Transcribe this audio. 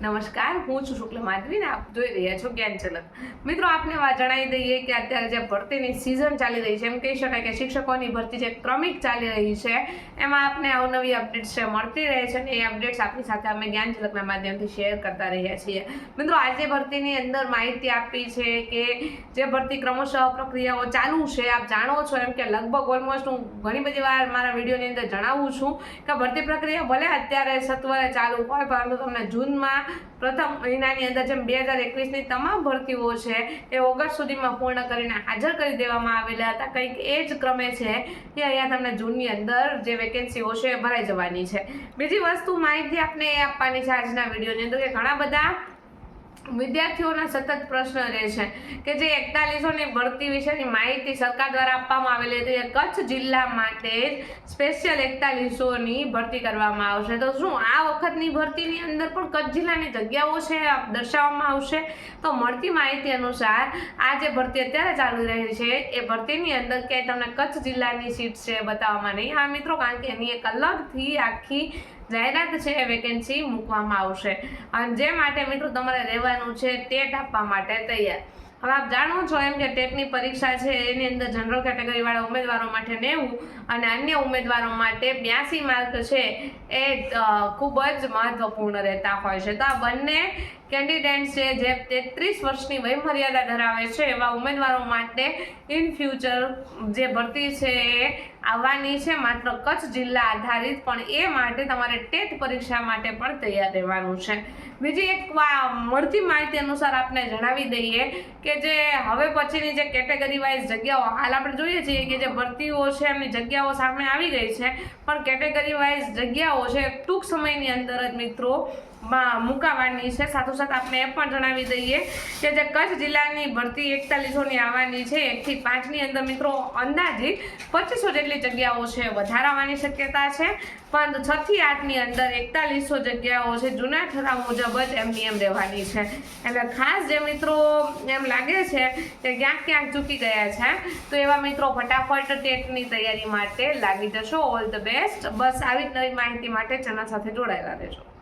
નમસ્કાર, હું છું શુક્લ માધવી ને આપ જોઈ રહ્યા છો જ્ઞાન ચલક. મિત્રો, આપને જણાવી દઈએ કે અત્યારે જે ભરતીની સિઝન ચાલી રહી છે, એમ કહી શકાય કે શિક્ષકોની ભરતી જે ક્રમિક ચાલી રહી છે, એમાં આપને અવનવી અપડેટ્સ છે મળતી રહે છે અને એ અપડેટ્સ આપની સાથે અમે જ્ઞાન ચલકના માધ્યમથી શેર કરતા રહ્યા છીએ. મિત્રો, આજે ભરતીની અંદર માહિતી આપી છે કે જે ભરતી ક્રમશઃ પ્રક્રિયાઓ ચાલુ છે, આપ જાણો છો એમ કે લગભગ ઓલમોસ્ટ હું ઘણી બધી વાર મારા વિડીયોની અંદર જણાવું છું કે ભરતી પ્રક્રિયા ભલે અત્યારે સત્વરે ચાલુ હોય, પરંતુ તમને જૂનમાં પ્રથમ મહિનાની અંદર જેમ બે હજાર એકવીસની તમામ ભરતીઓ છે એ ઓગસ્ટ સુધીમાં પૂર્ણ કરીને હાજર કરી દેવામાં આવેલા હતા. કંઈક એ જ ક્રમે છે કે અહીંયા તમને જૂનની અંદર જે વેકેન્સીઓ છે એ ભરાઈ જવાની છે. બીજી વસ્તુ માહિતી આપને એ આપવાની છે આજના વિડીયોની અંદર કે ઘણા બધા વિદ્યાર્થીઓના સતત પ્રશ્ન રહે છે કે જે એકતાલીસોની ભરતી વિશેની માહિતી સરકાર દ્વારા આપવામાં આવેલી હતી એ કચ્છ જિલ્લા માટે સ્પેશિયલ એકતાલીસોની ભરતી કરવામાં આવશે. તો શું આ વખતની ભરતીની અંદર પણ કચ્છ જિલ્લાની જગ્યાઓ છે દર્શાવવામાં આવશે? તો મળતી માહિતી અનુસાર આ જે ભરતી અત્યારે ચાલુ રહી છે, એ ભરતીની અંદર ક્યાંય તમને કચ્છ જિલ્લાની સીટ છે બતાવવામાં નહીં. આ મિત્રો, કારણ કે એની એક અલગથી આખી જાહેરાત છે એ વેકેન્સી મૂકવામાં આવશે. અને જે માટે મિત્રો તમારે રહેવાનું છે ટેટ આપવા માટે તૈયાર. હવે આપ જાણો છો એમ કે ટેટની પરીક્ષા છે, એની અંદર જનરલ કેટેગરીવાળા ઉમેદવારો માટે નેવું અને અન્ય ઉમેદવારો માટે બ્યાસી માર્ક છે. એ ખૂબ જ મહત્વપૂર્ણ રહેતા હોય છે. તો આ બંને કેન્ડિડેટ છે, જે તેત્રીસ વર્ષની વયમર્યાદા ધરાવે છે, એવા ઉમેદવારો માટે ઇન ફ્યુચર જે ભરતી છે એ આવવાની છે. માત્ર કચ્છ જિલ્લા આધારિત, પણ એ માટે તમારે ટેટ પરીક્ષા માટે પણ તૈયાર રહેવાનું છે. બીજી એક મળતી માહિતી અનુસાર આપને જણાવી દઈએ કે જે હવે પછીની જે કેટેગરી વાઇઝ જગ્યાઓ, હાલ આપણે જોઈએ છીએ કે જે ભરતીઓ છે, એમની જગ્યાઓ સામે આવી ગઈ છે. પણ કેટેગરી વાઇઝ જગ્યાઓ છે, ટૂંક સમયની અંદર જ મિત્રો માં મુકાવાની છે. સાથોસાથ આપણે એ પણ જણાવી દઈએ કે જે કચ્છ જિલ્લાની ભરતી એકતાલીસોની આવવાની છે. એકથી પાંચની અંદર મિત્રો અંદાજિત પચીસો જેટલી જગ્યાઓ છે. વધારાવાની શક્યતા છે. પણ છથી આઠની અંદર એકતાલીસો જગ્યાઓ છે. જૂના ઠરાવ મુજબ જ એમની એમ રહેવાની છે. એટલે ખાસ જે મિત્રો એમ લાગે છે કે ક્યાંક ક્યાંક ચૂકી ગયા છે, તો એવા મિત્રો ફટાફટ ટેટની તૈયારી માટે લાગી જશો. ઓલ ધ બેસ્ટ બસ આવી જ નવી માહિતી માટે ચેનલ સાથે જોડાયેલા રહેજો.